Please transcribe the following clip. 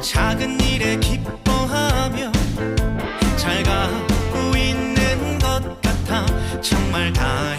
작은 일에 기뻐하며 잘 가고 있는 것 같아. 정말 다.